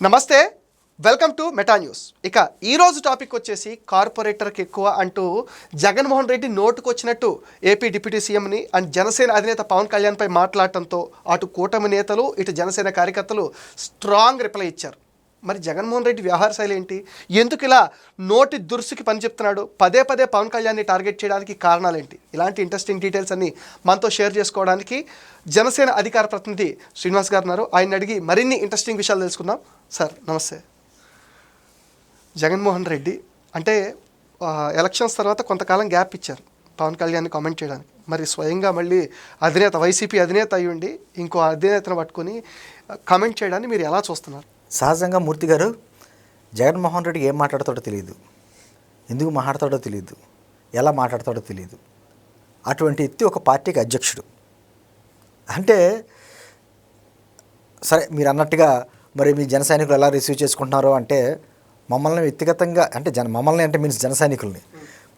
నమస్తే welcome to meta news. ఇక ఈరోజు టాపిక్ వచ్చేసి కార్పొరేటర్కి ఎక్కువ అంటూ జగన్మోహన్ రెడ్డి నోటుకు వచ్చినట్టు ఏపీ డిప్యూటీ సీఎంని అండ్ జనసేన అధినేత పవన్ కళ్యాణ్పై మాట్లాడటంతో అటు కూటమి నేతలు ఇటు జనసేన కార్యకర్తలు స్ట్రాంగ్ రిప్లై ఇచ్చారు. మరి జగన్మోహన్ రెడ్డి వ్యవహార శైలి ఏంటి? ఎందుకు ఇలా నోటి దురుసుకి పని చెప్తున్నాడు? పదే పదే పవన్ కళ్యాణ్ని టార్గెట్ చేయడానికి కారణాలేంటి? ఇలాంటి ఇంట్రెస్టింగ్ డీటెయిల్స్ అన్ని మనతో షేర్ చేసుకోవడానికి జనసేన అధికార ప్రతినిధి శ్రీనివాస్ గారు ఉన్నారు. ఆయన అడిగి మరిన్ని ఇంట్రెస్టింగ్ విషయాలు తెలుసుకుందాం. సార్ నమస్తే. జగన్మోహన్ రెడ్డి అంటే ఎలక్షన్స్ తర్వాత కొంతకాలం గ్యాప్ ఇచ్చారు పవన్ కళ్యాణ్ని కామెంట్ చేయడానికి. మరి స్వయంగా మళ్ళీ అధినేత వైసీపీ అధినేత అయ్యుండి ఇంకో అధినేతను పట్టుకొని కామెంట్ చేయడాన్ని మీరు ఎలా చూస్తున్నారు? సహజంగా మూర్తి గారు జగన్మోహన్ రెడ్డి ఏం మాట్లాడతాడో తెలియదు. ఎందుకు మాట్లాడతాడో తెలియదు. ఎలా మాట్లాడతాడో తెలియదు. అటువంటి వ్యక్తి ఒక పార్టీకి అధ్యక్షుడు. అంటే సరే మీరు అన్నట్టుగా మరి మీ జన సైనికులు ఎలా రిసీవ్ చేసుకుంటున్నారు అంటే మమ్మల్ని వ్యక్తిగతంగా అంటే జన మమ్మల్ని అంటే మీన్స్ జన సైనికుల్ని.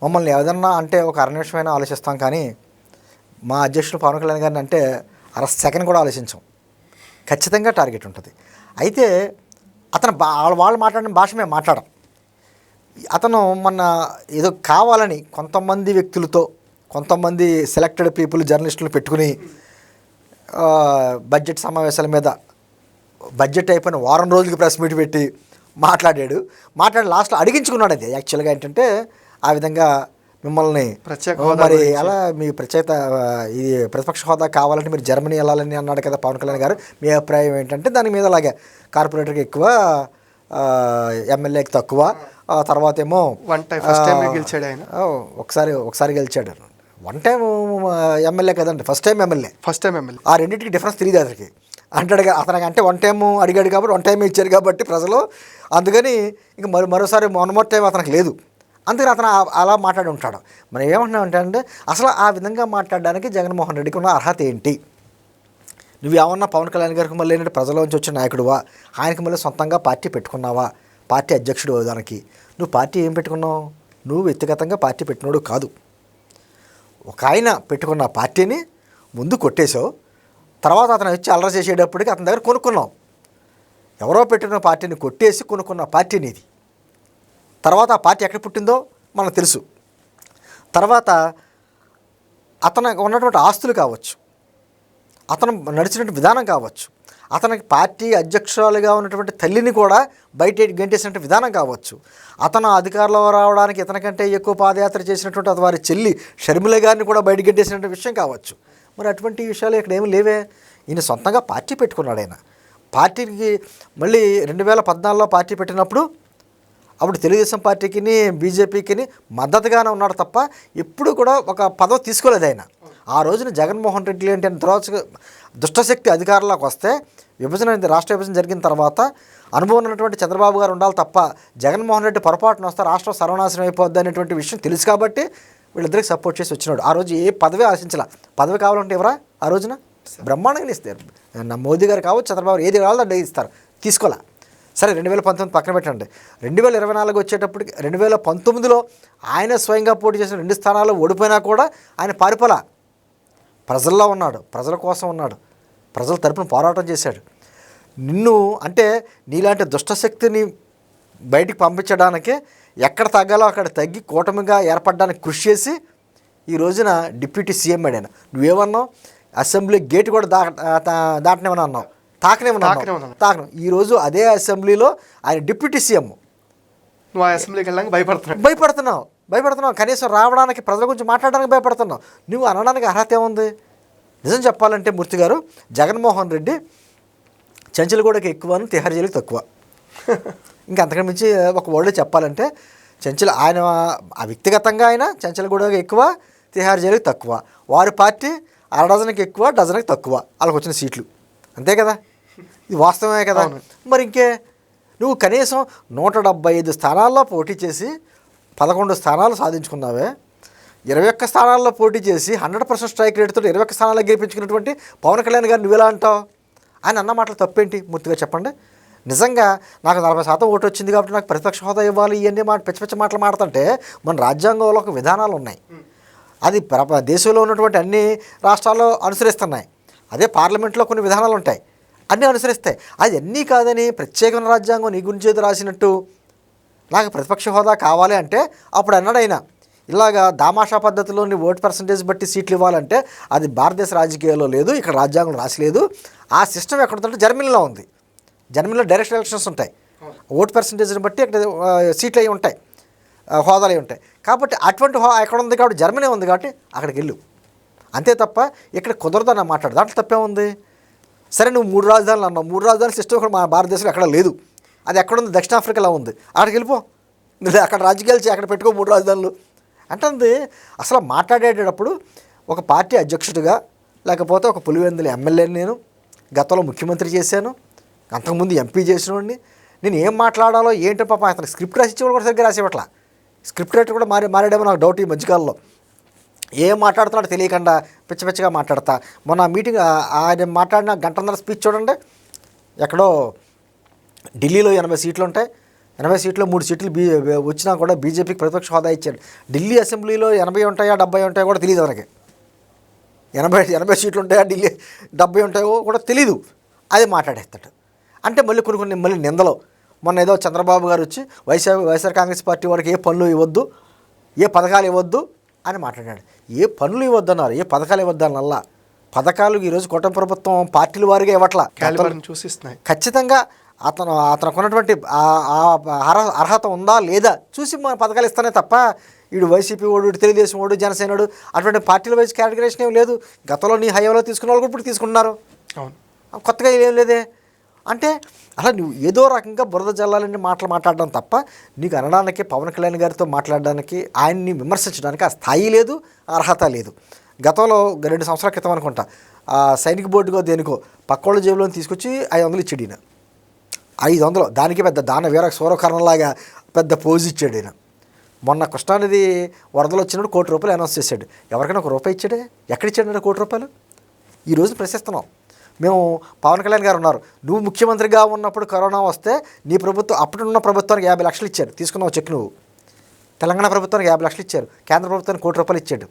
మమ్మల్ని ఏదన్నా అంటే ఒక అరణ్యమైనా ఆలోచిస్తాం కానీ మా అధ్యక్షుడు పవన్ కళ్యాణ్ గారిని అంటే అర సెకండ్ కూడా ఆలోచించాం. ఖచ్చితంగా టార్గెట్ ఉంటుంది. అయితే అతను బా వాళ్ళ- వాళ్ళు మాట్లాడిన భాష మేము మాట్లాడం. అతను మొన్న ఏదో కావాలని కొంతమంది వ్యక్తులతో కొంతమంది సెలెక్టెడ్ పీపుల్ జర్నలిస్టులు పెట్టుకుని బడ్జెట్ సమావేశాల మీద బడ్జెట్ అయిపోయిన వారం రోజులకి ప్రెస్ మీట్ పెట్టి మాట్లాడాడు. మాట్లాడి లాస్ట్లో అడిగించుకున్నాడు అది. యాక్చువల్గా ఏంటంటే ఆ విధంగా మిమ్మల్ని. ప్రత్యేక మరి. అలా మీ ప్రత్యేక ఇది ప్రతిపక్ష హోదా కావాలంటే మీరు జర్మనీ వెళ్ళాలని అన్నాడు కదా పవన్ కళ్యాణ్ గారు. మీ అభిప్రాయం ఏంటంటే దాని మీద అలాగే కార్పొరేటర్కి ఎక్కువ ఎమ్మెల్యేకి తక్కువ ఆ తర్వాత ఏమో వన్ టైం ఫస్ట్ టైం ఆ, గెలిచాడు ఆయన. ఒకసారి ఒకసారి గెలిచాడు. వన్ టైం ఎమ్మెల్యే కదండి first time MLA. First time MLA. ఆ రెండింటికి డిఫరెన్స్ తెలియదు అతనికి. అంటాడు అతనికి అంటే వన్ టైం అడిగాడు కాబట్టి వన్ టైం ఇచ్చారు కాబట్టి ప్రజలు అందుకని ఇంక మరి మరోసారి వన్ మోర్ టైం అతనికి లేదు. అందుకని అతను అలా మాట్లాడి ఉంటాడు. మనం ఏమంటున్నామంటే అంటే అసలు ఆ విధంగా మాట్లాడడానికి జగన్మోహన్ రెడ్డికి ఉన్న అర్హత ఏంటి? నువ్వు ఏమన్నా పవన్ కళ్యాణ్ గారికి మళ్ళీ ఏంటంటే ప్రజల్లోంచి వచ్చిన నాయకుడువా? ఆయనకి మళ్ళీ సొంతంగా పార్టీ పెట్టుకున్నావా? పార్టీ అధ్యక్షుడు దానికి నువ్వు పార్టీ ఏం పెట్టుకున్నావు? నువ్వు వ్యక్తిగతంగా పార్టీ పెట్టినోడు కాదు. ఒక ఆయన పెట్టుకున్న పార్టీని ముందు కొట్టేశావు. తర్వాత అతను వచ్చి అల్లరి చేసేటప్పటికి అతని దగ్గర కొనుక్కున్నావు. ఎవరో పెట్టిన పార్టీని కొట్టేసి కొనుక్కున్న పార్టీని ఇది తర్వాత ఆ పార్టీ ఎక్కడ పుట్టిందో మనకు తెలుసు. తర్వాత అతను ఉన్నటువంటి ఆస్తులు కావచ్చు అతను నడిచినటువంటి విధానం కావచ్చు అతనికి పార్టీ అధ్యక్షురాలుగా ఉన్నటువంటి తల్లిని కూడా బయట గెంటేసినటువంటి విధానం కావచ్చు అతను అధికారంలో రావడానికి ఇతనికంటే ఎక్కువ పాదయాత్ర చేసినటువంటి అది వారి చెల్లి షర్మిల గారిని కూడా బయట గెంటేసినటువంటి విషయం కావచ్చు. మరి అటువంటి విషయాలు ఇక్కడ ఏమి లేవే. ఈయన సొంతంగా పార్టీ పెట్టుకున్నాడు ఆయన. పార్టీకి మళ్ళీ రెండు వేల పద్నాలుగులో పార్టీ పెట్టినప్పుడు అప్పుడు తెలుగుదేశం పార్టీకి బీజేపీకి మద్దతుగానే ఉన్నాడు తప్ప ఎప్పుడు కూడా ఒక పదవి తీసుకోలేదు ఆయన. ఆ రోజున జగన్మోహన్ రెడ్డి ఏంటి అని తర్వాత దుష్టశక్తి అధికారంలోకి వస్తే విభజన రాష్ట్ర విభజన జరిగిన తర్వాత అనుభవం ఉన్నటువంటి చంద్రబాబు గారు ఉండాలి తప్ప జగన్మోహన్ రెడ్డి పొరపాటున వస్తే రాష్ట్రం సర్వనాశనం అయిపోద్ది అనేటువంటి విషయం తెలుసు కాబట్టి వీళ్ళిద్దరికి సపోర్ట్ చేసి వచ్చినాడు. ఆ రోజు ఏ పదవి ఆశించాల. పదవి కావాలంటే ఎవరా ఆ రోజున? బ్రహ్మాండంగా ఇస్తారు మోదీ గారు కావచ్చు చంద్రబాబు ఏది కావాలో అది ఇస్తారు. తీసుకోలే. సరే రెండు వేల పంతొమ్మిది పక్కన పెట్టండి. రెండు వేల ఇరవై నాలుగు వచ్చేటప్పటికి రెండు వేల పంతొమ్మిదిలో ఆయన స్వయంగా పోటీ చేసిన రెండు స్థానాల్లో ఓడిపోయినా కూడా ఆయన పారిపోలా. ప్రజల్లో ఉన్నాడు ప్రజల కోసం ఉన్నాడు ప్రజల తరపున పోరాటం చేశాడు. నిన్ను అంటే నీలాంటి దుష్టశక్తిని బయటికి పంపించడానికి ఎక్కడ తగ్గాలో అక్కడ తగ్గి కూటమిగా ఏర్పడడానికి కృషి చేసి ఈ రోజున డిప్యూటీ సీఎం అడిగాను నువ్వేమన్నావు? అసెంబ్లీ గేట్ కూడా దా- దాటనేమని అన్నావు అన్నావు తాకను ఈరోజు అదే అసెంబ్లీలో ఆయన డిప్యూటీ సీఎం. నువ్వు ఆ అసెంబ్లీకి వెళ్ళడానికి భయపడుతున్నావు. భయపడుతున్నావు. కనీసం రావడానికి ప్రజల గురించి మాట్లాడడానికి భయపడుతున్నావు. నువ్వు అనడానికి అర్హత ఏముంది? నిజం చెప్పాలంటే మూర్తి గారు జగన్మోహన్ రెడ్డి చెంచలగూడకి ఎక్కువ తిహార్ జైలుకి తక్కువ. ఇంకా అంతకంటే మించి ఒక వర్డ్లో చెప్పాలంటే చెంచల ఆయన ఆ వ్యక్తిగతంగా ఆయన చెంచలగూడకి ఎక్కువ తిహార్ జైలుకి తక్కువ. వారి పార్టీ అర డజన్కి ఎక్కువ డజన్కి తక్కువ. వాళ్ళకి వచ్చిన సీట్లు. అంతే కదా? ఇది వాస్తవమే కదా. మరి ఇంకే నువ్వు కనీసం నూట డెబ్బై ఐదు స్థానాల్లో పోటీ చేసి పదకొండు స్థానాలు సాధించుకున్నావే. ఇరవై ఒక్క స్థానాల్లో పోటీ చేసి హండ్రెడ్ పర్సెంట్ స్ట్రైక్ రేట్తో ఇరవై ఒక్క స్థానాల్లో గెలిపించుకున్నటువంటి పవన్ కళ్యాణ్ గారు నువ్వు ఎలా అంటావు? ఆయన అన్న మాటలు తప్పేంటి? మూర్తిగా చెప్పండి. నిజంగా నాకు నలభై శాతం ఓటు వచ్చింది కాబట్టి నాకు ప్రతిపక్ష హోదా ఇవ్వాలి ఇవన్నీ మాట పిచ్చి పిచ్చి మాటలు మాడుతుంటే మన రాజ్యాంగంలో ఒక విధానాలు ఉన్నాయి. అది ప్రప దేశంలో ఉన్నటువంటి అన్ని రాష్ట్రాల్లో అనుసరిస్తున్నాయి. అదే పార్లమెంట్లో కొన్ని విధానాలు ఉంటాయి. అన్నీ అనుసరిస్తాయి. అది అన్నీ కాదని ప్రత్యేకమైన రాజ్యాంగం నీ గురించి ఏదో రాసినట్టు. నాకు ప్రతిపక్ష హోదా కావాలి అంటే అప్పుడు అన్నాడు ఆయన ఇలాగా దామాషా పద్ధతిలోని ఓట్ పర్సంటేజ్ బట్టి సీట్లు ఇవ్వాలంటే అది భారతదేశ రాజకీయాల్లో లేదు ఇక్కడ రాజ్యాంగం రాసిలేదు ఆ సిస్టమ్ ఎక్కడుందంటే జర్మనీలో ఉంది. జర్మనీలో డైరెక్ట్ ఎలక్షన్స్ ఉంటాయి. ఓట్ పర్సంటేజ్ని బట్టి అక్కడ సీట్లు అవి ఉంటాయి. హోదాలు అవి ఉంటాయి. కాబట్టి అటువంటి హో ఎక్కడ ఉంది కాబట్టి జర్మనీ ఉంది కాబట్టి అక్కడికి వెళ్ళు. అంతే తప్ప ఇక్కడ కుదరదని మాట్లాడు దాంట్లో తప్పే ఉంది సరే నువ్వు మూడు రాజధానులు అన్నావు. మూడు రాజధానుల సిస్టమ్ ఇక్కడ మన భారతదేశంలో ఎక్కడ లేదు. అది ఎక్కడుంది దక్షిణాఫ్రికాలో ఉంది. అక్కడికి వెళ్ళిపో. నువ్వు అక్కడ రాజకీయాలు చేయి అక్కడ పెట్టుకో మూడు రాజధానులు. అంటే అసలు మాట్లాడేటప్పుడు ఒక పార్టీ అధ్యక్షుడిగా లేకపోతే ఒక పులివెందుల ఎమ్మెల్యేని నేను గతంలో ముఖ్యమంత్రి చేశాను. అంతకుముందు ఎంపీ చేసినోడిని. నేను ఏం మాట్లాడాలో ఏంటో పాప అతను స్క్రిప్ట్ రాసి కూడా సరిగ్గా రాసేవట్లా. స్క్రిప్ట్ రైటర్ కూడా మారి మారాడేమో నాకు డౌట్ ఈ మధ్యకాలంలో. ఏం మాట్లాడుతున్నాడో తెలియకుండా పిచ్చ పిచ్చిగా మాట్లాడతా. మొన్న మీటింగ్ ఆయన మాట్లాడిన గంటన్నర స్పీచ్ చూడండి. ఎక్కడో ఢిల్లీలో ఎనభై సీట్లు ఉంటాయి. ఎనభై సీట్లో మూడు సీట్లు బీ వచ్చినా కూడా బీజేపీకి ప్రతిపక్ష హోదా ఇచ్చాడు. ఢిల్లీ అసెంబ్లీలో ఎనభై ఉంటాయా డెబ్బై ఉంటాయో కూడా తెలియదు మనకి. ఎనభై ఎనభై సీట్లు ఉంటాయా ఢిల్లీ డెబ్బై ఉంటాయో కూడా తెలీదు. అది మాట్లాడేస్తాడు. అంటే మళ్ళీ కొన్ని కొన్ని మళ్ళీ నిందలు. మొన్న ఏదో చంద్రబాబు గారు వచ్చి వైఎస్ఆర్ వైఎస్ఆర్ కాంగ్రెస్ పార్టీ వారికి ఏ పనులు ఇవ్వద్దు ఏ పథకాలు ఇవ్వద్దు అని మాట్లాడాడు. ఏ పనులు ఇవ్వద్దు అన్నారు ఏ పథకాలు ఇవ్వద్దు అన్నల్లా పథకాలు ఈరోజు కూటమి ప్రభుత్వం పార్టీల వారిగా ఇవ్వట్లా. చూసిస్తున్నాయి. ఖచ్చితంగా అతను అతనికి ఉన్నటువంటి అర్హత ఉందా లేదా చూసి మన పథకాలు ఇస్తానే తప్ప వీడు వైసీపీ వాడు వీడు తెలుగుదేశం వాడు జనసేనడు అటువంటి పార్టీల వైజ్ కేటగరేషన్ ఏం లేదు. గతంలో నీ హయాంలో తీసుకున్న వాళ్ళు కూడా ఇప్పుడు తీసుకుంటున్నారు. అవును. కొత్తగా ఏం లేదే. అంటే అలా నువ్వు ఏదో రకంగా బురద జల్లాలని మాటలు మాట్లాడడం తప్ప నీకు అనడానికి పవన్ కళ్యాణ్ గారితో మాట్లాడడానికి ఆయన్ని విమర్శించడానికి ఆ స్థాయి లేదు అర్హత లేదు. గతంలో రెండు సంవత్సరాల క్రితం అనుకుంటా ఆ సైనిక బోర్డుకో దేనికో పక్కోళ్ళ జేబులో తీసుకొచ్చి ఐదు వందలు ఇచ్చాడు ఈయన. ఐదు వందలు దానికి పెద్ద దాన వీర సూరకరణలాగా పెద్ద పోజ్ ఇచ్చాడు ఈయన. మొన్న కృష్ణానది వరదలు వచ్చినప్పుడు కోటి రూపాయలు అనౌన్స్ చేశాడు. ఎవరికైనా ఒక రూపాయి ఇచ్చాడే? ఎక్కడ ఇచ్చాడు కోటి రూపాయలు? ఈరోజు ప్రశ్నిస్తున్నాం. మేము పవన్ కళ్యాణ్ గారు ఉన్నారు. నువ్వు ముఖ్యమంత్రిగా ఉన్నప్పుడు కరోనా వస్తే నీ ప్రభుత్వం అప్పుడున్న ప్రభుత్వానికి యాభై లక్షలు ఇచ్చారు. తీసుకున్నావు చెక్ నువ్వు. తెలంగాణ ప్రభుత్వానికి యాభై లక్షలు ఇచ్చారు. కేంద్ర ప్రభుత్వానికి కోటి రూపాయలు ఇచ్చాడు.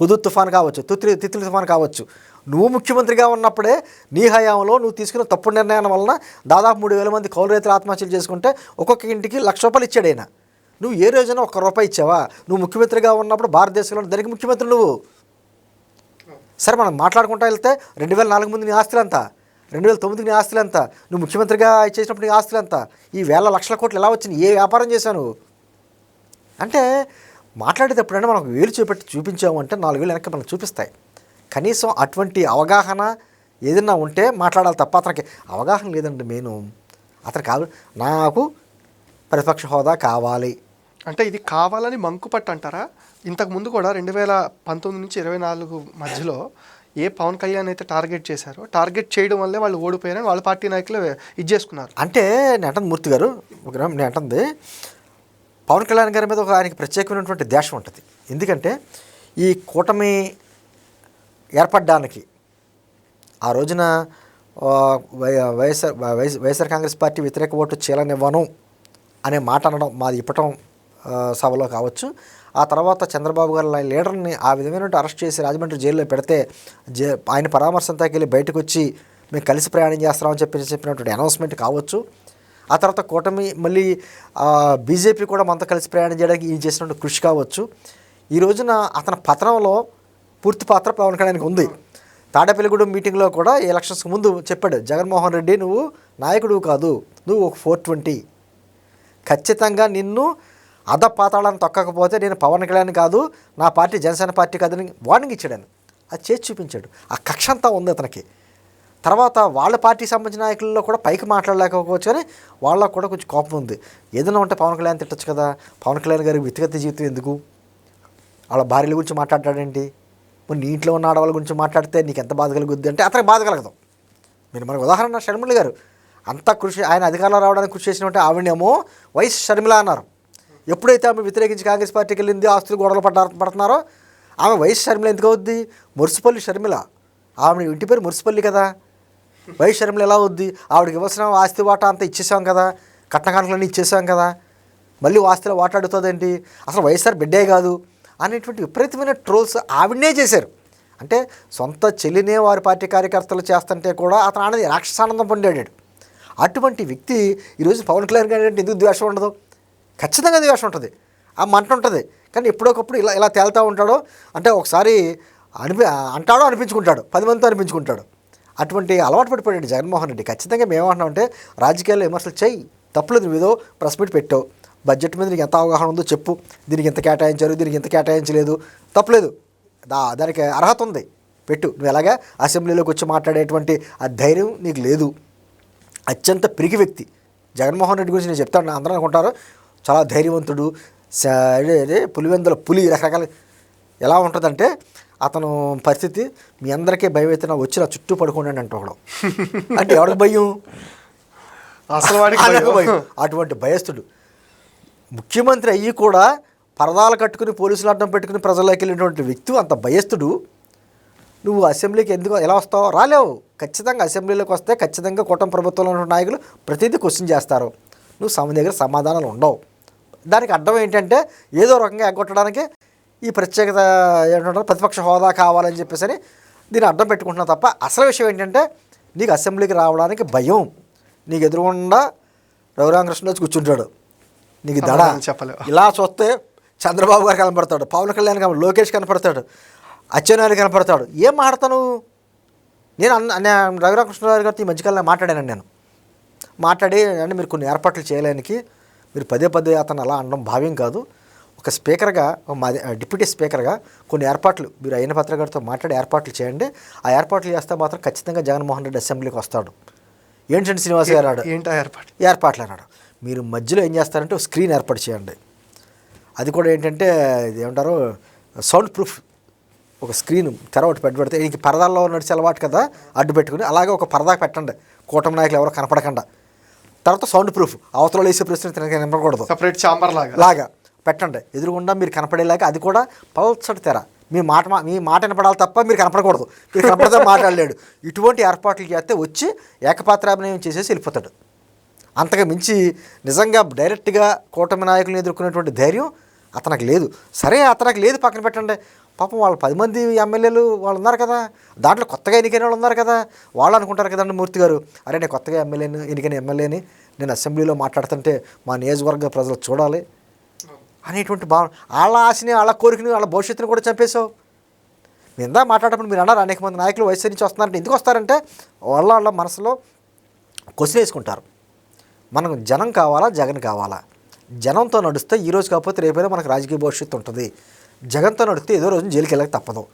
హుదూద్ తుఫాన్ కావచ్చు తుత్రి తిత్తుల తుఫాన్ కావచ్చు. నువ్వు ముఖ్యమంత్రిగా ఉన్నప్పుడే నీ హయాంలో నువ్వు తీసుకున్న తప్పుడు నిర్ణయం వలన దాదాపు మూడు వేల మంది కౌలు రైతులు ఆత్మహత్యలు చేసుకుంటే ఒక్కొక్క ఇంటికి లక్ష రూపాయలు ఇచ్చాడు ఆయన. నువ్వు ఏ రోజున ఒక్క రూపాయి ఇచ్చావా? నువ్వు ముఖ్యమంత్రిగా ఉన్నప్పుడు భారతదేశంలో దానికి ముఖ్యమంత్రి నువ్వు. సరే మనం మాట్లాడుకుంటా వెళ్తే రెండు వేల నాలుగు ముందు నీ ఆస్తులు ఎంత రెండు వేల తొమ్మిదికి నీ ఆస్తులు ఎంత నువ్వు ముఖ్యమంత్రిగా చేసినప్పుడు నీ ఆస్తులు ఎంత ఈ వేల లక్షల కోట్లు ఎలా వచ్చింది ఏ వ్యాపారం చేశాను అంటే మాట్లాడేటప్పుడైనా మనకు వేలు చూపెట్టి చూపించాము అంటే నాలుగు వేలు వెనక్కి మనకు చూపిస్తాయి. కనీసం అటువంటి అవగాహన ఏదైనా ఉంటే మాట్లాడాలి తప్ప అతనికి అవగాహన లేదండి నేను అతను కాదు నాకు ప్రతిపక్ష హోదా కావాలి. అంటే ఇది కావాలని మంకుపట్టు అంటారా? ఇంతకు ముందు కూడా రెండు వేల పంతొమ్మిది నుంచి ఇరవై నాలుగు మధ్యలో ఏ పవన్ కళ్యాణ్ అయితే టార్గెట్ చేశారో టార్గెట్ చేయడం వల్లే వాళ్ళు ఓడిపోయారని వాళ్ళ పార్టీ నాయకులు ఇది చేసుకున్నారు అంటే నేను మూర్తి గారు ఒక నేను అంటుంది పవన్ కళ్యాణ్ గారి మీద ఒక ఆయనకి ప్రత్యేకమైనటువంటి దేశం ఉంటుంది. ఎందుకంటే ఈ కూటమి ఏర్పడడానికి ఆ రోజున YSR YS- YSR Congress party వ్యతిరేక ఓటు చీలనివ్వను అనే మాట అనడం మాది ఇప్పటం సభలో కావచ్చు. ఆ తర్వాత చంద్రబాబు గారు లీడర్ని ఆ విధమైన అరెస్ట్ చేసి రాజమండ్రి జైల్లో పెడితే జే ఆయన పరామర్శంతో వెళ్ళి బయటకు వచ్చి మేము కలిసి ప్రయాణం చేస్తామని చెప్పి చెప్పినటువంటి అనౌన్స్మెంట్ కావచ్చు. ఆ తర్వాత కూటమి మళ్ళీ బీజేపీ కూడా మనతో కలిసి ప్రయాణం చేయడానికి ఈయన చేసినటువంటి కృషి కావచ్చు. ఈ రోజున అతని పతనంలో పూర్తి పాత్ర పవన్ కళ్యాణ్కి ఉంది. తాడేపల్లిగూడెం మీటింగ్లో కూడా ఈ ఎలక్షన్స్కి ముందు చెప్పాడు జగన్మోహన్ రెడ్డి నువ్వు నాయకుడు కాదు నువ్వు ఒక ఫోర్ ట్వంటీ. ఖచ్చితంగా నిన్ను అద పాతాళాన్ని తొక్కకపోతే నేను పవన్ కళ్యాణ్ కాదు నా పార్టీ జనసేన పార్టీ కాదని వార్నింగ్ ఇచ్చాడు ఆయన అది చేసి చూపించాడు. ఆ కక్ష అంతా ఉంది అతనికి. తర్వాత వాళ్ళ పార్టీ సంబంధించిన నాయకుల్లో కూడా పైకి మాట్లాడలేకపోవచ్చు కానీ వాళ్ళకు కూడా కొంచెం కోపం ఉంది. ఏదైనా ఉంటే పవన్ కళ్యాణ్ తిట్టచ్చు కదా. పవన్ కళ్యాణ్ గారికి వ్యక్తిగత జీవితం ఎందుకు? వాళ్ళ భార్యల గురించి మాట్లాడాడండి మరి నీ ఇంట్లో ఉన్న ఆడవాళ్ళ గురించి మాట్లాడితే నీకు ఎంత బాధ కలుగుద్ది అంటే అతనికి బాధ కలగదు. మీరు మనకు ఉదాహరణ షర్మిల గారు. అంత కృషి ఆయన అధికారంలో రావడానికి కృషి చేసినట్టే ఆవిడేమో వైఎస్ షర్మిల అన్నారు. ఎప్పుడైతే ఆమె వ్యతిరేకించి కాంగ్రెస్ పార్టీకి వెళ్ళింది ఆస్తులు గొడవలు పడ్డారు పడుతున్నారో ఆమె వయసు షర్మిల ఎందుకు అవుద్ది? మురిసిపల్లి షర్మిల. ఆమె ఇంటి పేరు మురిసిపల్లి కదా. వయసు షర్మిల ఎలా అవుద్ది? ఆవిడకి ఇవ్వాల్సిన ఆస్తి వాటా అంతా ఇచ్చేసాం కదా. కట్నకానుకలన్నీ ఇచ్చేసాం కదా. మళ్ళీ ఆస్తిలో వాటాడుతుందేంటి? అసలు వైఎస్ఆర్ బిడ్డే కాదు అనేటువంటి విపరీతమైన ట్రోల్స్ ఆవిడనే చేశారు. అంటే సొంత చెల్లినే వారి పార్టీ కార్యకర్తలు చేస్తుంటే కూడా అతను ఆనంది రాక్షసానందం పొందాడు. అటువంటి వ్యక్తి ఈరోజు పవన్ కళ్యాణ్ గారి ఎందుకు ద్వేషం ఉండదు? ఖచ్చితంగా ద్వేషం ఉంటుంది. ఆ మంట ఉంటుంది. కానీ ఎప్పుడొకప్పుడు ఇలా ఇలా తేలుతూ ఉంటాడో అంటే ఒకసారి అనిపి అంటాడో అనిపించుకుంటాడు. పది మందితో అనిపించుకుంటాడు. అటువంటి అలవాటు పడిపోయాడు జగన్మోహన్ రెడ్డి. ఖచ్చితంగా మేమంటున్నామంటే రాజకీయాల్లో విమర్శలు చెయ్యి. తప్పులేదు నువ్వు ఏదో ప్రెస్ మీట్ పెట్టావు బడ్జెట్ మీద నీకు ఎంత అవగాహన ఉందో చెప్పు. దీనికి ఎంత కేటాయించారు దీనికి ఎంత కేటాయించలేదు. తప్పులేదు. దా దానికి అర్హత ఉంది. పెట్టు. నువ్వు ఎలాగా అసెంబ్లీలోకి వచ్చి మాట్లాడేటువంటి ఆ ధైర్యం నీకు లేదు. అత్యంత పిరిగి వ్యక్తి. జగన్మోహన్ రెడ్డి గురించి నేను చెప్తాను. అందరూ అనుకుంటారు. చాలా ధైర్యవంతుడు అదే పులివెందుల పులి రకరకాల ఎలా ఉంటుందంటే అతను పరిస్థితి మీ అందరికీ భయం అయితే నా వచ్చి నా చుట్టూ పడుకోండి అంటే ఒకడు అంటే ఎవరికి భయం? అసలు వాడికి. భయం. అటువంటి భయస్థుడు. ముఖ్యమంత్రి అయ్యి కూడా పరదాలు కట్టుకుని పోలీసులు అడ్డం పెట్టుకుని ప్రజల్లోకి వెళ్ళినటువంటి వ్యక్తి అంత భయస్థుడు. నువ్వు అసెంబ్లీకి ఎందుకు ఎలా వస్తావు రాలేవు. ఖచ్చితంగా అసెంబ్లీలోకి వస్తే ఖచ్చితంగా కూటమి ప్రభుత్వంలో ఉన్న నాయకులు ప్రతిదీ క్వశ్చన్ చేస్తారు. నువ్వు సమ దగ్గర సమాధానాలు ఉండవు. దానికి అడ్డం ఏంటంటే ఏదో రకంగా ఎగ్గొట్టడానికి ఈ ప్రత్యేకత ఏంటంటారు ప్రతిపక్ష హోదా కావాలని చెప్పేసి అని దీన్ని అడ్డం పెట్టుకుంటున్నావు తప్ప అసలు విషయం ఏంటంటే నీకు అసెంబ్లీకి రావడానికి భయం. నీకు ఎదురుగుండా రఘురామకృష్ణ వచ్చి కూర్చుంటాడు. నీకు దడ. చెప్పలేవు. ఇలా చూస్తే చంద్రబాబు గారు కనపడతాడు పవన్ కళ్యాణ్ కనప లోకేష్ కనపడతాడు అచ్చెన్నాయుడు కనపడతాడు. ఏం మాట్లాడతాను నేను అన్న నేను రఘురామకృష్ణరావు గారితో ఈ మధ్యకాలంలో మాట్లాడాను నేను. మాట్లాడి అంటే మీరు కొన్ని ఏర్పాట్లు చేయలేనికి మీరు పదే పదే అతను అలా అనడం భావ్యం కాదు. ఒక స్పీకర్గా డిప్యూటీ స్పీకర్గా కొన్ని ఏర్పాట్లు మీరు అయిన పత్ర గారితో మాట్లాడి ఏర్పాట్లు చేయండి. ఆ ఏర్పాట్లు చేస్తే మాత్రం ఖచ్చితంగా జగన్మోహన్ రెడ్డి అసెంబ్లీకి వస్తాడు. ఏంటంటే శ్రీనివాస్ గారు అన్నాడు? ఏంటి ఏర్పాటు? ఏర్పాట్లు అన్నాడు. మీరు మధ్యలో ఏం చేస్తారంటే ఒక స్క్రీన్ ఏర్పాటు చేయండి. అది కూడా ఏంటంటే ఇది ఏమంటారు సౌండ్ ప్రూఫ్. ఒక స్క్రీన్ తెర ఒకటి పెట్టి పెడితే ఇంక పరదాల్లో నడిచే అలవాటు కదా అడ్డు పెట్టుకుని అలాగే ఒక పరదా పెట్టండి. కూటమి నాయకులు ఎవరు కనపడకుండా. తర్వాత సౌండ్ ప్రూఫ్. అవతల వేసే ప్రశ్న తినక నింపకూడదు. సపరేట్ చాంబర్ లాగా. లాగా. పెట్టండి. ఎదురుగుండా మీరు కనపడేలాగా అది కూడా పల్సటి తెర. మీ మాట మా- మీ మాట వినపడాలి తప్ప మీరు కనపడకూడదు. మీరు కనపడితే మాట్లాడలేడు. ఇటువంటి ఏర్పాట్లు చేస్తే వచ్చి ఏకపాత్రాభినయం చేసేసి వెళ్ళిపోతాడు. అంతగా మించి నిజంగా డైరెక్ట్గా కూటమి నాయకులను ఎదుర్కొనేటువంటి ధైర్యం అతనికి లేదు. సరే అతనికి లేదు పక్కన పెట్టండి. పాపం వాళ్ళు పది మంది ఎమ్మెల్యేలు వాళ్ళు ఉన్నారు కదా. దాంట్లో కొత్తగా ఎన్నికైన వాళ్ళు ఉన్నారు కదా. వాళ్ళు అనుకుంటారు కదండి మూర్తి గారు. అరే నేను కొత్తగా ఎమ్మెల్యేని ఎన్నికైన ఎమ్మెల్యేని నేను అసెంబ్లీలో మాట్లాడుతుంటే మా నియోజకవర్గ ప్రజలు చూడాలి. అనేటువంటి భావన వాళ్ళ ఆశని వాళ్ళ కోరికని వాళ్ళ భవిష్యత్తుని కూడా చంపేశావు. మీరు ఇందా మాట్లాడేటప్పుడు మీరు అన్నారు అనేక మంది నాయకులు వయసు నుంచి వస్తున్నారంటే ఎందుకు వస్తారంటే వాళ్ళ వాళ్ళ మనసులో క్వశ్చన్ వేసుకుంటారు మనకు జనం కావాలా జగన్ కావాలా? జనంతో నడిస్తే ఈ రోజు కాకపోతే రేపైనా మనకు రాజకీయ భవిష్యత్తు ఉంటుంది. జగన్తో నడిస్తే ఏదో రోజు జైలుకి వెళ్ళక తప్పదు.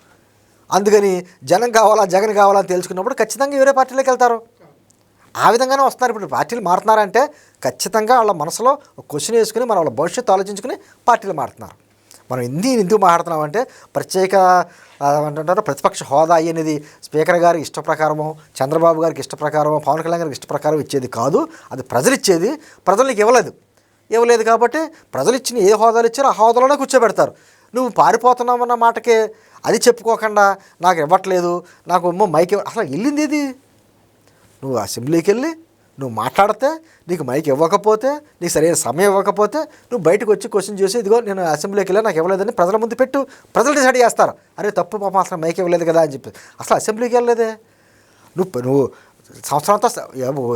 అందుకని జనం కావాలా జగన్ కావాలా అని తెలుసుకున్నప్పుడు ఖచ్చితంగా వేరే పార్టీలోకి వెళ్తారు. ఆ విధంగానే వస్తున్నారు. ఇప్పుడు పార్టీలు మారుతున్నారంటే ఖచ్చితంగా వాళ్ళ మనసులో క్వశ్చన్ వేసుకుని మన వాళ్ళ భవిష్యత్తు ఆలోచించుకుని పార్టీలు మారుతున్నారు. మనం ఎన్ని ఎందుకు మాట్లాడుతున్నామంటే ప్రత్యేక ఆ, ప్రతిపక్ష హోదా అనేది స్పీకర్ గారికి ఇష్టప్రకారమో చంద్రబాబు గారికి ఇష్టప్రకారమో పవన్ కళ్యాణ్ గారికి ఇష్ట ప్రకారం ఇచ్చేది కాదు. అది ప్రజలు ఇచ్చేది ప్రజలకు ఇవ్వలేదు. ఇవ్వలేదు కాబట్టి ప్రజలు ఇచ్చిన ఏ హోదాలు ఇచ్చారో ఆ హోదాలోనే కూర్చోబెడతారు. నువ్వు పారిపోతున్నావన్న మాటకే అది చెప్పుకోకుండా నాకు ఇవ్వట్లేదు నాకు ఏమో మైక్ అసలు వెళ్ళింది ఇది నువ్వు అసెంబ్లీకి వెళ్ళి నువ్వు మాట్లాడితే నీకు మైక్ ఇవ్వకపోతే నీకు సరైన సమయం ఇవ్వకపోతే నువ్వు బయటకు వచ్చి క్వశ్చన్ చేసి ఇదిగో నేను అసెంబ్లీకి వెళ్ళి నాకు ఇవ్వలేదని ప్రజల ముందు పెట్టు ప్రజలు డిసైడ్ చేస్తారు. అరే తప్పు పాపం అసలు మైక్ ఇవ్వలేదు కదా అని చెప్పి. అసలు అసెంబ్లీకి వెళ్ళలేదే? నువ్వు నువ్వు సంవత్సరం అంతా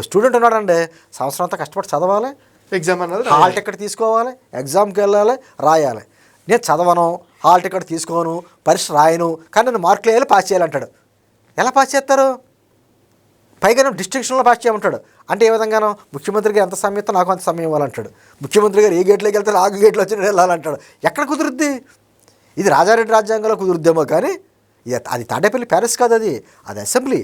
స్టూడెంట్ ఉన్నాడండి సంవత్సరం అంతా కష్టపడి చదవాలి ఎగ్జామ్ అన్నది హాల్ టికెట్ తీసుకోవాలి ఎగ్జామ్కి వెళ్ళాలి రాయాలి. నేను చదవను హాల్ టికెట్ తీసుకోను పరీక్ష రాయను కానీ నేను మార్కులు వేయాలి పాస్ చేయాలంటాడు ఎలా పాస్ చేస్తారు? పైగా నువ్వు డిస్ట్రిక్షన్లో పాస్ చేయమంటాడు. అంటే ఏ విధంగానో ముఖ్యమంత్రికి ఎంత సమయం ఇస్తే నాకు అంత సమయం ఇవ్వాలంటాడు. ముఖ్యమంత్రి గారు ఏ గేట్లోకి వెళ్తే ఆ గేట్లో వచ్చి వెళ్ళాలంటాడు. ఎక్కడ కుదురుద్ది? ఇది రాజారెడ్డి రాజ్యాంగంలో కుదురుద్దేమో కానీ అది తాడేపల్లి ప్యారిస్ కాదు అది. అది అసెంబ్లీ.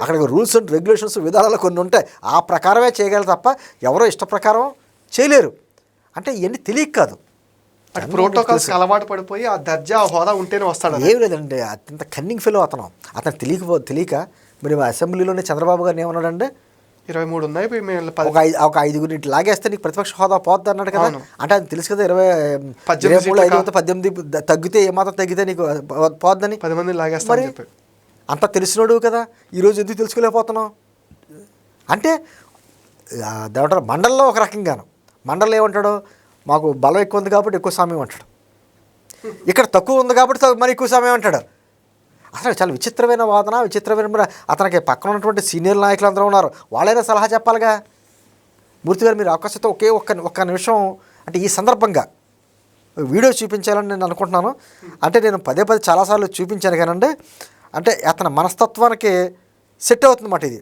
అక్కడ రూల్స్ అండ్ రెగ్యులేషన్స్ విధానాలు కొన్ని ఉంటాయి. ఆ ప్రకారమే చేయగలరు తప్ప ఎవరో ఇష్ట ప్రకారం చేయలేరు. అంటే ఇవన్నీ తెలియక కాదు. ప్రోటోకాల్స్ అలవాటు పడిపోయి ఆ దర్జా హోదా ఉంటేనే వస్తాడు ఏం లేదండి అత్యంత కన్నింగ్ ఫెలో అతను. అతను తెలియకపో తెలియక మరి అసెంబ్లీలోనే చంద్రబాబు గారిని ఏమన్నాడంటే ఇరవై మూడు ఉన్నాయి ఒక ఐదు ఒక ఐదుగురిని లాగేస్తే నీకు ప్రతిపక్ష హోదా పోద్ది అన్నాడు కదా. అంటే అది తెలుసు కదా ఇరవై ఇరవై మూడు ఐదు పద్దెనిమిది తగ్గితే ఏమాత్రం తగ్గితే నీకు పోద్దని? పది మరి చెప్పి అంత తెలిసినోడు కదా ఈరోజు ఎందుకు తెలుసుకోలేకపోతున్నావు? అంటే దేవటారు మండల్లో ఒక రకంగాను. మండలం ఏమంటాడు? మాకు బలం ఎక్కువ ఉంది కాబట్టి ఎక్కువ సమయం అంటాడు. ఇక్కడ తక్కువ ఉంది కాబట్టి మరి ఎక్కువ సమయం అంటాడు. అసలు చాలా విచిత్రమైన వాదన విచిత్రమైన అతనికి పక్కన ఉన్నటువంటి సీనియర్ నాయకులు అందరూ ఉన్నారు. వాళ్ళైనా సలహా చెప్పాలిగా? మూర్తి గారు మీరు అవకాశంతో ఒకే ఒక్క ఒక్క నిమిషం అంటే ఈ సందర్భంగా వీడియో చూపించాలని నేను అనుకుంటున్నాను. అంటే నేను పదే పదే చాలాసార్లు చూపించాను కానండి. అంటే అతని మనస్తత్వానికి సెట్ అవుతుందన్నమాట ఇది.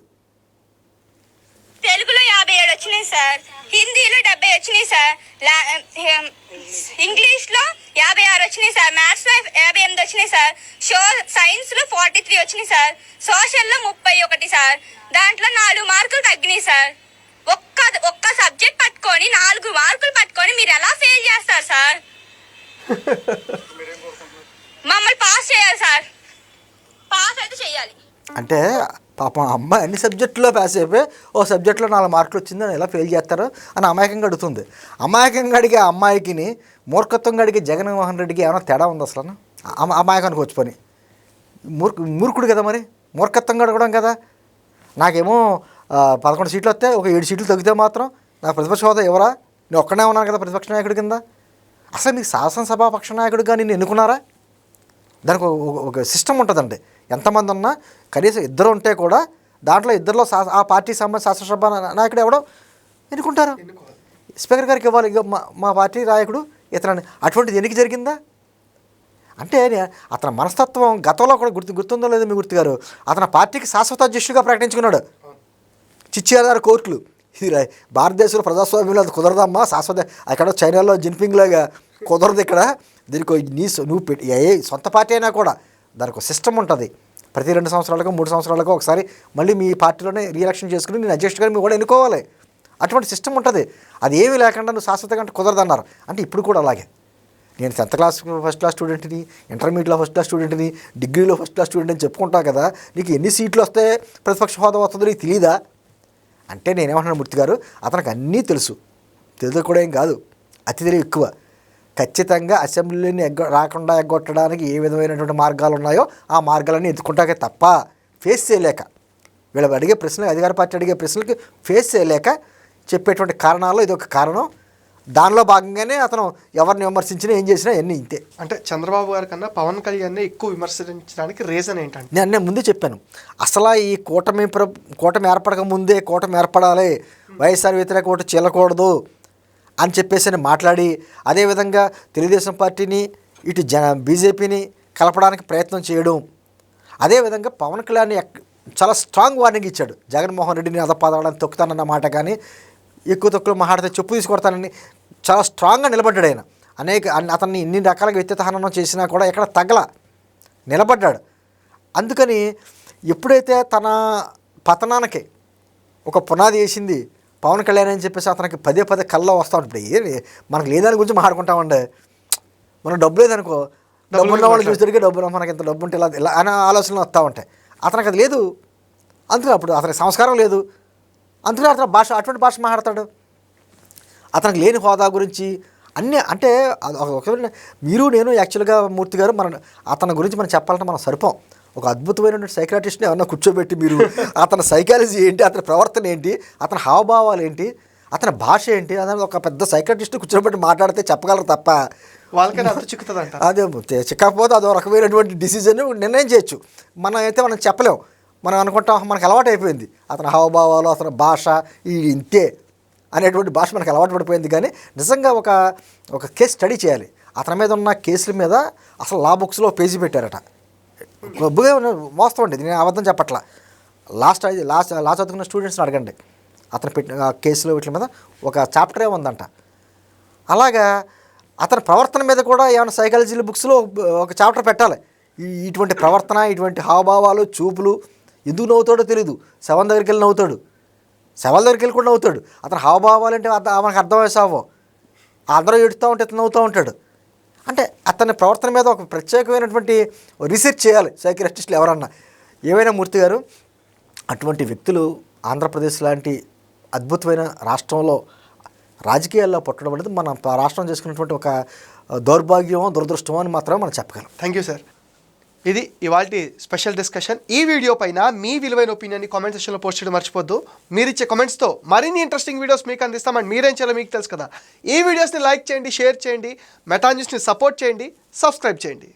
తెలుగులో వచ్చినాయి సార్. హిందీలో డెబ్బై వచ్చినాయి సార్. ఇంగ్లీష్లో యాభై ఆరు వచ్చినాయి సార్. మ్యాథ్స్లో యాభై ఎనిమిది వచ్చినాయి సార్. షో సైన్స్లో ఫార్టీ త్రీ వచ్చినాయి సార్. సోషల్లో ముప్పై ఒకటి సార్. దాంట్లో నాలుగు మార్కులు తగ్గినాయి సార్. ఒక్క ఒక్క సబ్జెక్ట్ పట్టుకొని నాలుగు మార్కులు పట్టుకొని మీరు ఎలా ఫెయిల్ చేస్తారు సార్? మమ్మల్ని పాస్ చేయాలి సార్. పాస్ అయితే చేయాలి. అంటే పాపం ఆ అమ్మాయి అన్ని సబ్జెక్టులో పాస్ అయిపోయి ఓ సబ్జెక్టులో నాలుగు మార్కులు వచ్చిందని ఎలా ఫెయిల్ చేస్తారో అని అమాయకంగా అడుగుతుంది. అమాయకంగా అడిగే ఆ అమ్మాయికిని మూర్ఖత్వంగా అడిగే జగన్మోహన్ రెడ్డికి ఏమైనా తేడా ఉంది అసలు? అమాయకానికి వచ్చి పని. మూర్ఖ మూర్ఖుడు కదా మరి? మూర్ఖత్వంగా అడగడం కదా? నాకేమో పదకొండు సీట్లు వస్తే ఒక ఏడు సీట్లు తగ్గితే మాత్రం నాకు ప్రతిపక్ష హోదా ఎవరా? నేను ఒక్కనే ఉన్నాను కదా ప్రతిపక్ష నాయకుడి కింద. అసలు మీకు శాసనసభా పక్ష నాయకుడిగా నేను ఎన్నుకున్నారా? దానికి ఒక- ఒక- ఒక సిస్టమ్ ఉంటుందండి. ఎంతమంది ఉన్నా కనీసం ఇద్దరు ఉంటే కూడా దాంట్లో ఇద్దరిలో ఆ పార్టీ సంబంధించిన శాసనసభ నాయకుడు ఎవడో ఎన్నుకుంటారు? స్పీకర్ గారికి ఇవ్వాలి. ఇక మా పార్టీ నాయకుడు ఇతనని అటువంటిది ఎన్నిక జరిగిందా? అంటే అతని మనస్తత్వం గతంలో కూడా గుర్తు గుర్తుందో లేదో మీ గుర్తుగారు? అతని పార్టీకి శాశ్వత అధ్యక్షుడిగా ప్రకటించుకున్నాడు. చిచ్చేదారు కోర్టులు. ఇది భారతదేశంలో ప్రజాస్వామ్యంలో అది కుదరదమ్మా. శాశ్వత అక్కడ చైనాలో జిన్పింగ్ లాగా కుదరదు ఇక్కడ. దీనికి నీ నువ్వు పెట్టి ఏ సొంత పార్టీ అయినా కూడా దానికి ఒక సిస్టమ్ ఉంటుంది. ప్రతి రెండు సంవత్సరాలకు మూడు సంవత్సరాలకు ఒకసారి మళ్ళీ మీ పార్టీలోనే రీఎలక్షన్ చేసుకుని నేను అధ్యక్షుడిగా మీరు కూడా ఎన్నుకోవాలి. అటువంటి సిస్టమ్ ఉంటుంది. అది ఏమీ లేకుండా నువ్వు శాశ్వతంగా అంటే కుదరదన్నారు. అంటే ఇప్పుడు కూడా అలాగే. నేను టెన్త్ క్లాస్ ఫస్ట్ క్లాస్ స్టూడెంట్ని ఇంటర్మీడియట్లో ఫస్ట్ క్లాస్ స్టూడెంట్ని డిగ్రీలో ఫస్ట్ క్లాస్ స్టూడెంట్ అని చెప్పుకుంటా కదా నీకు ఎన్ని సీట్లు వస్తే ప్రతిపక్ష హోదా వస్తుందో నీకు తెలీదా? అంటే నేనేమంటున్నాను మూర్తి గారు అతనికి అన్నీ తెలుసు. తెలియదు కూడా ఏం కాదు. అతి తెలివి ఎక్కువ. ఖచ్చితంగా అసెంబ్లీని ఎగ్గ రాకుండా ఎగ్గొట్టడానికి ఏ విధమైనటువంటి మార్గాలు ఉన్నాయో ఆ మార్గాలన్నీ ఎత్తుకుంటాకే తప్ప ఫేస్ చేయలేక. వీళ్ళు అడిగే ప్రశ్నలు అధికార పార్టీ అడిగే ప్రశ్నలకి ఫేస్ చేయలేక చెప్పేటువంటి కారణాల్లో ఇది ఒక కారణం. దానిలో భాగంగానే అతను ఎవరిని విమర్శించినా ఏం చేసినా అన్నీ ఇంతే. అంటే చంద్రబాబు గారి కన్నా పవన్ కళ్యాణ్ ఎక్కువ విమర్శించడానికి రీజన్ ఏంటంటే? నేను నేను ముందే చెప్పాను. అసలు ఈ కూటమి ప్ర కూటమి ఏర్పడక ముందే కూటమి ఏర్పడాలి. వైఎస్ఆర్ వ్యతిరేక ఓటు చీలకూడదు. అని చెప్పేసి అని మాట్లాడి అదేవిధంగా తెలుగుదేశం పార్టీని ఇటు జన బీజేపీని కలపడానికి ప్రయత్నం చేయడం. అదేవిధంగా పవన్ కళ్యాణ్ చాలా స్ట్రాంగ్ వార్నింగ్ ఇచ్చాడు. జగన్మోహన్ రెడ్డిని అదపాదాలని తొక్కుతానన్న మాట కానీ ఎక్కువ తక్కువ మాట్లాడితే చెప్పు తీసుకొడతానని చాలా స్ట్రాంగ్గా నిలబడ్డాడు ఆయన. అనేక అతన్ని ఇన్ని రకాలుగా వ్యక్తిహననం చేసినా కూడా ఎక్కడ తగల నిలబడ్డాడు. అందుకని ఎప్పుడైతే తన పతనానికి ఒక పునాది వేసింది పవన్ కళ్యాణ్ అని చెప్పేసి అతనికి పదే పదే కల్లో వస్తూ ఏంటి మనకు లేదాని గురించి మాట్లాడుకుంటామండి మనం డబ్బు లేదనుకో డబ్బు ఉన్న వాళ్ళు చూసరికి డబ్బు మనకి ఇంత డబ్బు ఉంటే ఇలా ఇలా అనే ఆలోచనలు వస్తూ ఉంటాయి. అతనికి అది లేదు. అందుకని అప్పుడు అతనికి సంస్కారం లేదు. అందుకని అతను భాష అటువంటి భాష మాట్లాడతాడు. అతనికి లేని హోదా గురించి అన్నీ అంటే మీరు నేను యాక్చువల్గా మూర్తి గారు మన అతని గురించి మనం చెప్పాలంటే మనం సరిపోం. ఒక అద్భుతమైన సైకాటిస్ట్ని ఏమన్నా కూర్చోబెట్టి మీరు అతని సైకాలజీ ఏంటి అతని ప్రవర్తన ఏంటి అతని హావభావాలు ఏంటి అతని భాష ఏంటి అనేది ఒక పెద్ద సైకాటిస్ట్ కూర్చోబెట్టి మాట్లాడితే చెప్పగలరు తప్ప వాళ్ళకైనా అంత చిక్కుతుంది అంట అదే చిక్కకపోతే అదో రకమైనటువంటి డిసిజన్ నిర్ణయం చేయొచ్చు. మనం అయితే మనం చెప్పలేం. మనం అనుకుంటాం మనకు అలవాటు అయిపోయింది. అతని హావభావాలు అతని భాష ఈ ఇంతే అనేటువంటి భాష మనకు అలవాటు పడిపోయింది. కానీ నిజంగా ఒక ఒక కేసు స్టడీ చేయాలి. అతని మీద ఉన్న కేసుల మీద అసలు లా బుక్స్లో పేజీ పెట్టారట. బుగే వాస్తవం అండి నేను అబద్ధం చెప్పట్లా. లాస్ట్ అది లాస్ట్ లాస్ట్ చదువుకున్న స్టూడెంట్స్ని అడగండి. అతను పెట్టిన కేసులో వీటి మీద ఒక చాప్టరే ఉందంట. అలాగా అతని ప్రవర్తన మీద కూడా ఏమైనా సైకాలజీ బుక్స్లో ఒక చాప్టర్ పెట్టాలి. ఈ ఇటువంటి ప్రవర్తన ఇటువంటి హావభావాలు చూపులు ఎందుకు నవ్వుతాడో తెలీదు. శవం దగ్గరికి వెళ్ళి నవ్వుతాడు. శవాల దగ్గరికి వెళ్ళి కూడా నవ్వుతాడు. అతని హావభావాలు అంటే అర్థం- మనకు అర్థమయ్యే సావో. అందరూ ఎడుతూ ఉంటే ఇతను నవ్వుతూ ఉంటాడు. అంటే అతని ప్రవర్తన మీద ఒక ప్రత్యేకమైనటువంటి రీసెర్చ్ చేయాలి. సైకియాట్రిస్టులు ఎవరన్నా. ఏవైనా మూర్తి గారు అటువంటి వ్యక్తులు ఆంధ్రప్రదేశ్ లాంటి అద్భుతమైన రాష్ట్రంలో రాజకీయాల్లో పుట్టడం అనేది మన రాష్ట్రం చేసుకున్నటువంటి ఒక దౌర్భాగ్యమో దురదృష్టమో అని మాత్రమే మనం చెప్పగలం. థ్యాంక్ యూ సార్ ఇది ఇవాళ స్పెషల్ డిస్కషన్ ఈ వీడియో పైన మీ విలువైన ఒపీనియన్ని కామెంట్ సెక్షన్లో పోస్ట్ చేయడం మర్చిపోద్దు. మీరు ఇచ్చే కామెంట్స్తో మరిన్ని ఇంట్రెస్టింగ్ వీడియోస్ మీకు అందిస్తాం అండ్ మీరేం చేయాలో మీకు తెలుసు కదా. ఈ వీడియోస్ని లైక్ చేయండి షేర్ చేయండి మెటా న్యూస్ని సపోర్ట్ చేయండి సబ్స్క్రైబ్ చేయండి.